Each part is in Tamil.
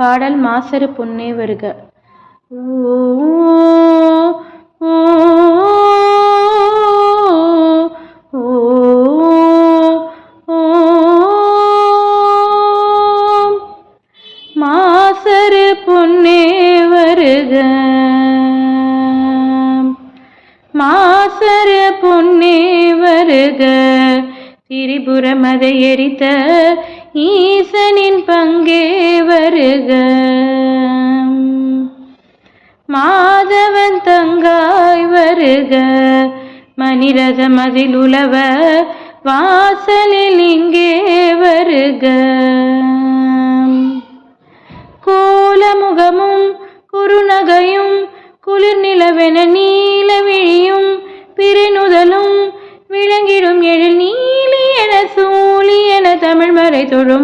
பாடல் மாசரு பொன்னே வருக. ஓ, ஓ, ஓ, ஓ, பொன்னே வருக. மாசர பொன்னே வருக. திரிபுரம் எரித்த ஈசனின் பங்கே வருக. மாதவன் தங்காய் வருக. மணிரத மதில் உலவ வாசலில் இங்கே வருக. கோலமுகமும் குறுநகையும் குளிர் நிலவென நீல விழியும் பிரிநுதலும்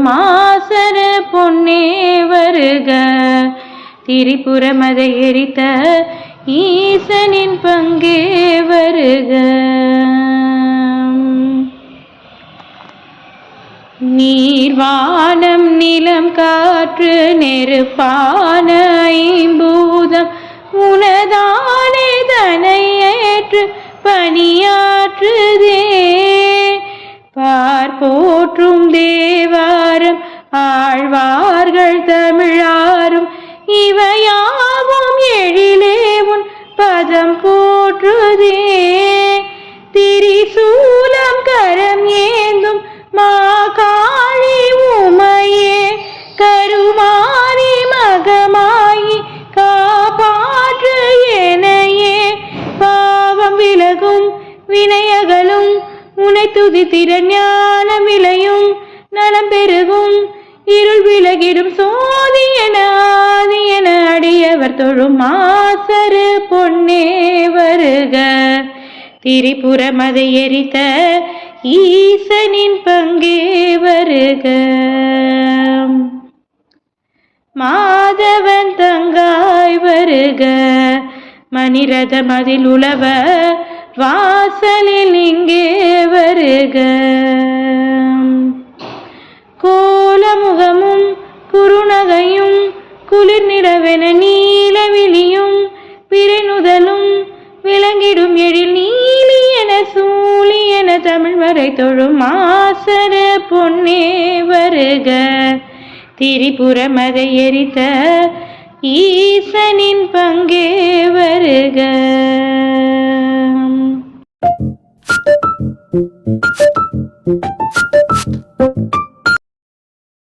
மாசர பொன்னே வருக. திரிபுரம் எரித்த ஈசனின் பங்கே வருக. நீர்வானம் நிலம் காற்று நெருப்பான ஐம்பூதம் உனதானே தனையேற்று பணியாற்றுதே. போற்றும் தேவாரம் ஆழ்வார்கள் தமிழாரும். இவையாவும் எழிலே உன் பதம் போற்றுதே. திரிசூலம் கரம் ஏந்தும் மா காளி உமையே. கருமாரி மகமாயி காப்பாற்று எனையே. பாவம் விலகும் வினையகளும் உனை துதி ஞானம் இருள் விலகிடும் சோதி என அடியவர் தொழும் மாசரு பொன்னே வருக. திரிபுரம் எரித்த ஈசனின் பங்கே வருக. மாதவன் தங்காய் வருக. மணிரத மதில் உழவ வாசலில் இங்கே வருக. குறுநகையும் குளிர் நிலவென நீல விழியும் பிறனுதலும் விளங்கிடும் எழில் நீலி என சூழி என தமிழ் வரை தொழும் ஆசர பொன்னே வருக. திரிபுர மதை எரித்த ஈசனின் பங்கே வருக.